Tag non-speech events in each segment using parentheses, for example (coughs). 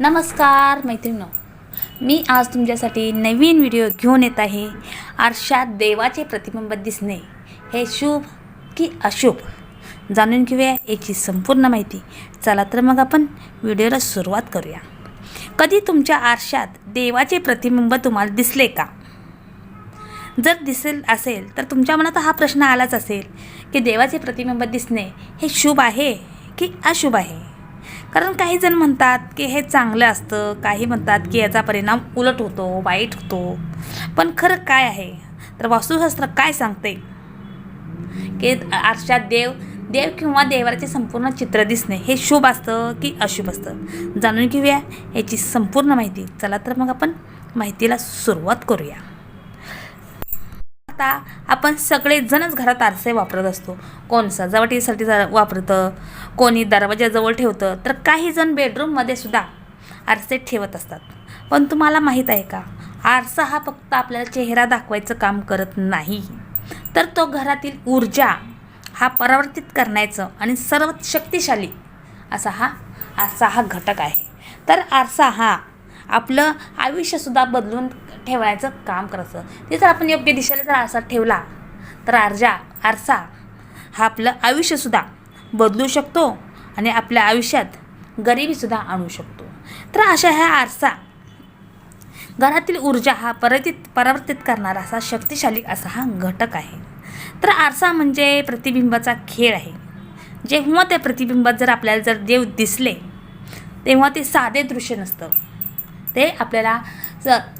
नमस्कार मैत्रिणी मी आज तुमच्यासाठी नवीन व्हिडिओ घेऊन येत आहे. आरशात देवाचे प्रतिबिंब दिसणे हे शुभ की अशुभ? जाणून घेऊया याची संपूर्ण माहिती. चला तर मग आपण व्हिडिओला सुरुवात करूया. कधी तुमच्या आरशात देवाचे प्रतिबिंब तुम्हाला दिसले का? जर दिसेल असेल तर तुमच्या मनात हा प्रश्न आलाच असेल की देवाचे प्रतिबिंब दिसणे हे शुभ आहे की अशुभ आहे? कारण काही जण म्हणतात की हे चांगलं असतं काही म्हणतात की याचा परिणाम उलट होतो वाईट होतो. पण खरं काय आहे? तर वास्तुशास्त्र काय सांगते? की आरशात देव देव किंवा देवाचे संपूर्ण चित्र दिसणे हे शुभ असतं की अशुभ असतं? जाणून घेऊया याची संपूर्ण माहिती. चला तर मग आपण माहितीला सुरुवात करूया. आता आपण सगळेजणच घरात आरसे वापरत असतो. कोण सजावटीसाठी जा- वापरतं कोणी दरवाजाजवळ ठेवतं तर काही जण बेडरूममध्ये सुद्धा आरसे ठेवत असतात. पण तुम्हाला माहीत आहे का? आरसा हा फक्त आपल्याला चेहरा दाखवायचं काम करत नाही. तर तो घरातील ऊर्जा हा परावर्तित करण्याचं आणि सर्व शक्तिशाली असा हा आरसा हा घटक आहे. तर आरसा हा आपलं आयुष्यसुद्धा बदलून ठेवायचं काम करायचं. ते जर आपण योग्य दिशेला जर आरसा ठेवला तर आरजा आरसा हा आपलं आयुष्यसुद्धा बदलू शकतो आणि आपल्या आयुष्यात गरिबीसुद्धा आणू शकतो. तर अशा ह्या आरसा घरातील ऊर्जा हा परावर्तित परावर्तित करणारा असा शक्तिशाली असा हा घटक आहे. तर आरसा म्हणजे प्रतिबिंबाचा खेळ आहे. जेव्हा त्या प्रतिबिंबात जर आपल्याला जर देव दिसले तेव्हा ते साधे दृश्य नसतं. ते आपल्याला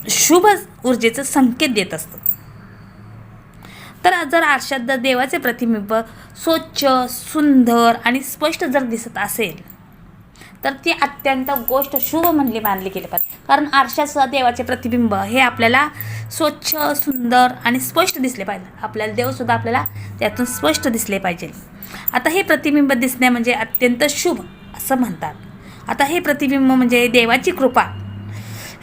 शुभ ऊर्जेचं संकेत देत असतं. तर जर आरशात जर देवाचे प्रतिबिंब स्वच्छ सुंदर आणि स्पष्ट जर दिसत असेल तर ती अत्यंत गोष्ट शुभ म्हणली मानली गेली पाहिजे. कारण आरशात देवाचे प्रतिबिंब हे आपल्याला स्वच्छ सुंदर आणि स्पष्ट दिसले पाहिजे. आपल्याला देवसुद्धा आपल्याला त्यातून स्पष्ट दिसले पाहिजे. आता हे प्रतिबिंब दिसणे म्हणजे अत्यंत शुभ असं म्हणतात. आता हे प्रतिबिंब म्हणजे देवाची कृपा.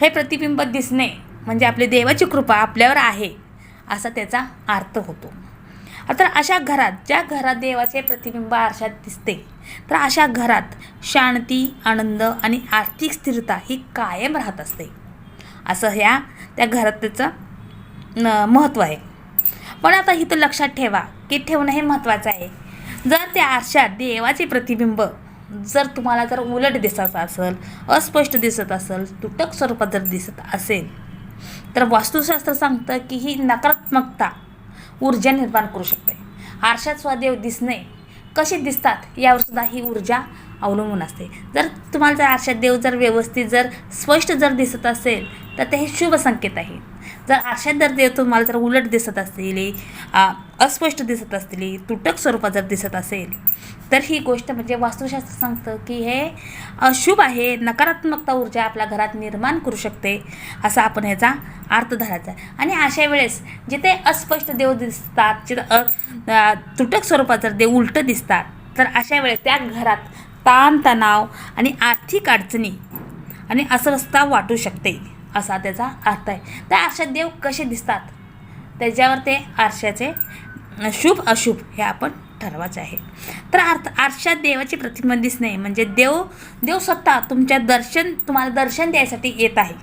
हे प्रतिबिंब दिसणे म्हणजे आपली देवाची कृपा आपल्यावर आहे असा त्याचा अर्थ होतो. आता अशा घरात ज्या घरात देवाचे प्रतिबिंब आरशात दिसते तर अशा घरात शांती आनंद आणि आर्थिक स्थिरता ही कायम राहत असते. असं ह्या त्या घरात त्याचं महत्त्व आहे. पण आता इथं लक्षात ठेवा की ठेवणं हे महत्त्वाचं आहे. जर त्या आरशात देवाचे प्रतिबिंब जर तुम्हाला जर उलट दिसत असेल अस्पष्ट दिसत असेल तुटक स्वरूपात जर दिसत असेल तर वास्तुशास्त्र सांगतं की ही नकारात्मकता ऊर्जा निर्माण करू शकते. आरशात स्वदेव दिसणे कसे दिसतात यावर सुद्धा ही ऊर्जा अवलंबून असते. जर तुम्हाला जर आरशात देव जर व्यवस्थित जर स्पष्ट जर दिसत असेल तर ते हे शुभ संकेत आहे. जर आरशात जर देव तुम्हाला जर उलट दिसत असतील अस्पष्ट दिसत असतील तुटक स्वरूपात जर दिसत असेल तर ही गोष्ट म्हणजे वास्तुशास्त्र सांगतं की हे अशुभ आहे नकारात्मकता ऊर्जा आपल्या घरात निर्माण करू शकते असा आपण ह्याचा अर्थ धरायचा आहे. आणि अशा वेळेस जिथे अस्पष्ट देव दिसतात जिथं अ तुटक स्वरूपात जर देव उलटं दिसतात तर अशा वेळेस त्या घरात ताणतणाव आणि आर्थिक अडचणी आणि अस्वस्थता वाटू शकते असा त्याचा अर्थ आहे. तर अशा देव कसे दिसतात? त्याच्यावर ते आरशाचे शुभ अशुभ हे आपण ठरवायचं आहे. तर अर्थ आरशात देवाची प्रतिमा दिसणे म्हणजे देव देव स्वतः तुमच्या दर्शन तुम्हाला दर्शन द्यायसाठी येत आहे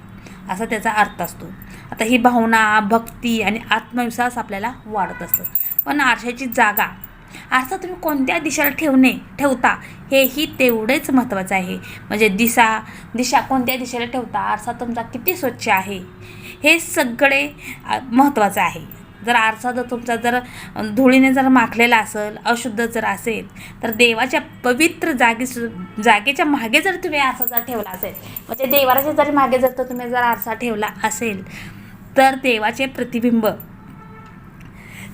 असा त्याचा अर्थ असतो. आता ही भावना भक्ती आणि आत्मविश्वास आपल्याला वाढत असतो. पण आरशाची जागा आरसा तुम्ही कोणत्या दिशेला ठेवणे ठेवता हेही तेवढेच महत्त्वाचं आहे. म्हणजे दिशा दिशा कोणत्या दिशेला ठेवता आरसा तुमचा किती स्वच्छ आहे हे सगळे महत्त्वाचं आहे. जर आरसा जर तुमचा जर धुळीने जर माखलेला असेल अशुद्ध जर असेल तर देवाच्या पवित्र जागी सु- जागेच्या मागे जर तुम्ही आरसा जर ठेवला असेल म्हणजे देवाच्या जरी मागे जर तर तुम्ही जर आरसा ठेवला असेल तर देवाचे प्रतिबिंब.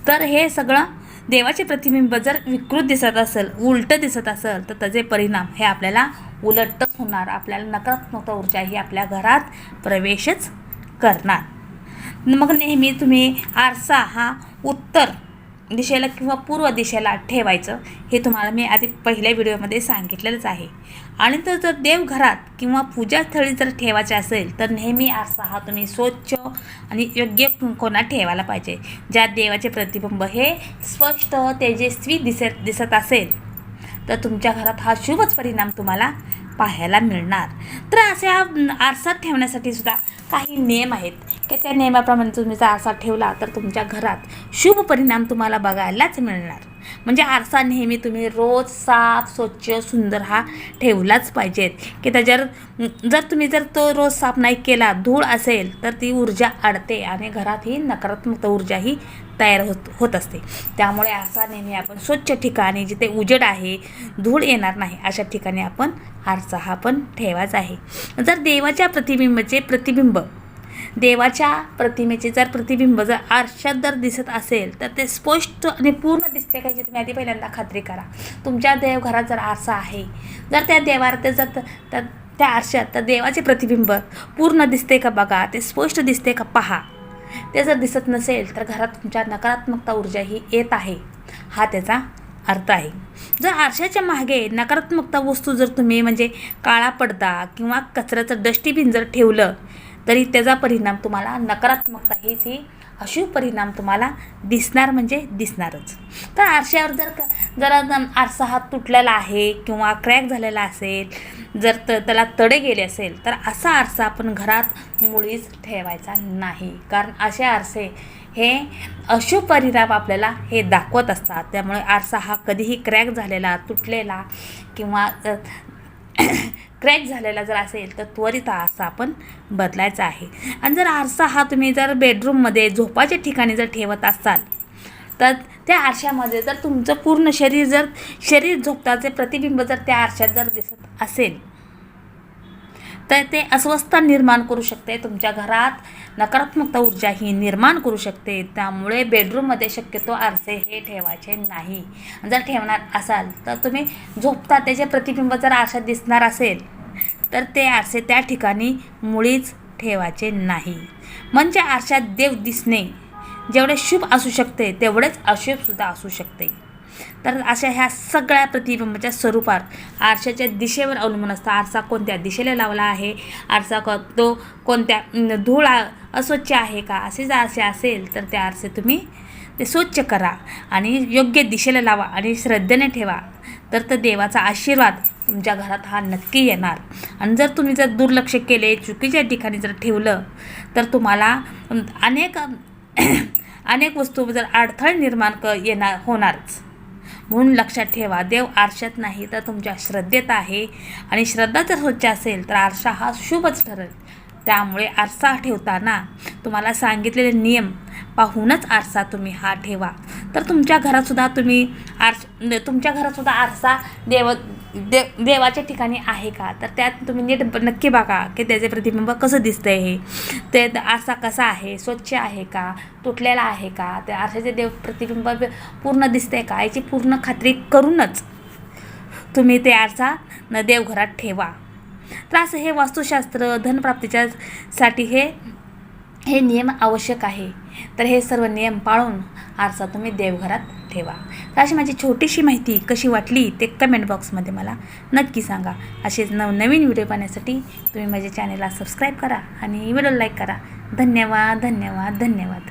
तर हे सगळं देवाचे प्रतिबिंब जर विकृत दिसत असेल उलटं दिसत असेल तर त्याचे परिणाम हे आपल्याला उलटच होणार. आपल्याला नकारात्मक ऊर्जा ही आपल्या घरात प्रवेशच करणार. मग नेहमी तुम्ही आरसा हा उत्तर दिशेला किंवा पूर्व दिशेला ठेवायचं. हे तुम्हाला मी आधी पहिल्या व्हिडिओमध्ये सांगितलेलंच आहे. आणि तर जर देवघरात किंवा पूजास्थळी जर ठेवायचे असेल तर नेहमी आरसा हा तुम्ही स्वच्छ आणि योग्य कोणात ठेवायला पाहिजे. ज्या देवाचे प्रतिबिंब हे स्पष्ट तेजस्वी दिसत दिसत असेल तर तुमच्या घरात हा शुभच परिणाम तुम्हाला पाहायला मिळणार. तर अशा आरसा ठेवण्यासाठी सुद्धा काही नियम आहेत की त्या नियमाप्रमाणे तुम्ही जर आरसा ठेवला तर तुमच्या घरात शुभ परिणाम तुम्हाला बघायलाच मिळणार. म्हणजे आरसा नेहमी तुम्ही रोज साफ स्वच्छ सुंदर हा ठेवलाच पाहिजेत. की त्याच्यावर जर तुम्ही जर तो रोज साफ नाही केला धूळ असेल तर ती ऊर्जा अडते आणि घरात ही नकारात्मक ऊर्जा ही तयार होत होत असते. त्यामुळे आरसा नेहमी आपण स्वच्छ ठिकाणी जिथे उजेड आहे धूळ येणार नाही अशा ठिकाणी आपण आरसा हा पण ठेवायचा आहे. जर देवाच्या प्रतिबिंबाचे प्रतिबिंब देवाच्या प्रतिमेचे जर प्रतिबिंब जर आरशात जर दिसत असेल तर ते स्पष्ट आणि पूर्ण दिसते का तुम्ही आधी पहिल्यांदा खात्री करा. तुमच्या देवघरात जर आरसा आहे जर त्या देवात जर त्या आरशात तर देवाचे प्रतिबिंब पूर्ण दिसते का बघा ते स्पष्ट दिसते का पहा. ते जर दिसत नसेल तर घरात तुमच्या नकारात्मकता ऊर्जा ही येत आहे हा त्याचा अर्थ आहे. जर आरशाच्या मागे नकारात्मकता वस्तू जर तुम्ही म्हणजे काळा पडदा किंवा कचऱ्याचं डस्टबिन जर ठेवलं तरी त्याचा परिणाम तुम्हाला नकारात्मकता ही ती अशुभ परिणाम तुम्हाला दिसणार म्हणजे दिसणारच. तर आरशावर जर क जर आरसा हा तुटलेला आहे किंवा क्रॅक झालेला असेल जर त त्याला तडे गेले असेल तर असा आरसा आपण घरात मुळीच ठेवायचा नाही. कारण असे आरसे हे अशुभ परिणाम आपल्याला हे दाखवत असतात. त्यामुळे आरसा हा कधीही क्रॅक झालेला तुटलेला किंवा (coughs) क्रॅक झालेला जर असेल तर त्वरित आरसा आपण बदलायचा आहे. आणि जर आरसा हा तुम्ही जर बेडरूममध्ये झोपाच्या ठिकाणी जर ठेवत असाल तर त्या आरशामध्ये जर तुमचं पूर्ण शरीर जर शरीर झोपताचे प्रतिबिंब जर त्या आरशात जर दिसत असेल तर ते अस्वस्थता निर्माण करू शकते तुमच्या घरात नकारात्मकता ऊर्जा ही निर्माण करू शकते. त्यामुळे बेडरूममध्ये शक्यतो आरसे हे ठेवायचे नाही. जर ठेवणार असाल तर तुम्ही झोपता त्याचे प्रतिबिंब जर आरशात दिसणार असेल तर ते आरसे त्या ठिकाणी मुळीच ठेवायचे नाही. म्हणजे आरशात देव दिसणे जेवढे शुभ असू शकते तेवढेच अशुभसुद्धा असू शकते. तर अशा ह्या सगळ्या प्रतिबिंबाच्या स्वरूपात आरशाच्या दिशेवर अवलंबून असतं. आरसा कोणत्या दिशेला लावला आहे? आरसा क तो कोणत्या धूळ अस्वच्छ आहे का? असे जर आरसे असेल तर ते आरसे तुम्ही ते स्वच्छ करा आणि योग्य दिशेला लावा आणि श्रद्धेने ठेवा. तर तर देवाचा आशीर्वाद तुमच्या घरात हा नक्की येणार. आणि जर तुम्ही जर दुर्लक्ष केले चुकीच्या ठिकाणी जर ठेवलं तर तुम्हाला अनेक अनेक वस्तू जर अडथळे निर्माण क येणार होणारच. म्हणून लक्षात ठेवा देव आरशात नाही तर तुमच्या श्रद्धेत आहे. आणि श्रद्धा जर स्वच्छ असेल तर आरसा हा शुभच ठरेल. त्यामुळे आरसा ठेवताना तुम्हाला सांगितलेले नियम पाहूनच आरसा तुम्ही हा ठेवा. तर तुमच्या घरातसुद्धा तुम्ही आरस तुमच्या घरातसुद्धा आरसा देव दे देवाच्या ठिकाणी आहे का? तर त्यात तुम्ही नीट नक्की बघा की त्याचे प्रतिबिंब कसं दिसतंय हे. ते आरसा कसा आहे? स्वच्छ आहे का? तुटलेला आहे का? त्या आरशाचे देव प्रतिबिंब पूर्ण दिसतंय का? याची पूर्ण खात्री करूनच तुम्ही ते आरसा न देवघरात ठेवा. तर असं हे वास्तुशास्त्र धनप्राप्तीच्या साठी हे हे नियम आवश्यक आहे. तर हे सर्व नियम पाळून आरसा तुम्ही देवघरात ठेवा. तर अशी माझी छोटीशी माहिती कशी वाटली ते कमेंट बॉक्समध्ये मला नक्की सांगा. असेच नवनवीन व्हिडिओ पाहण्यासाठी तुम्ही माझ्या चॅनलला सबस्क्राईब करा आणि व्हिडिओ लाईक करा. धन्यवाद धन्यवाद धन्यवाद.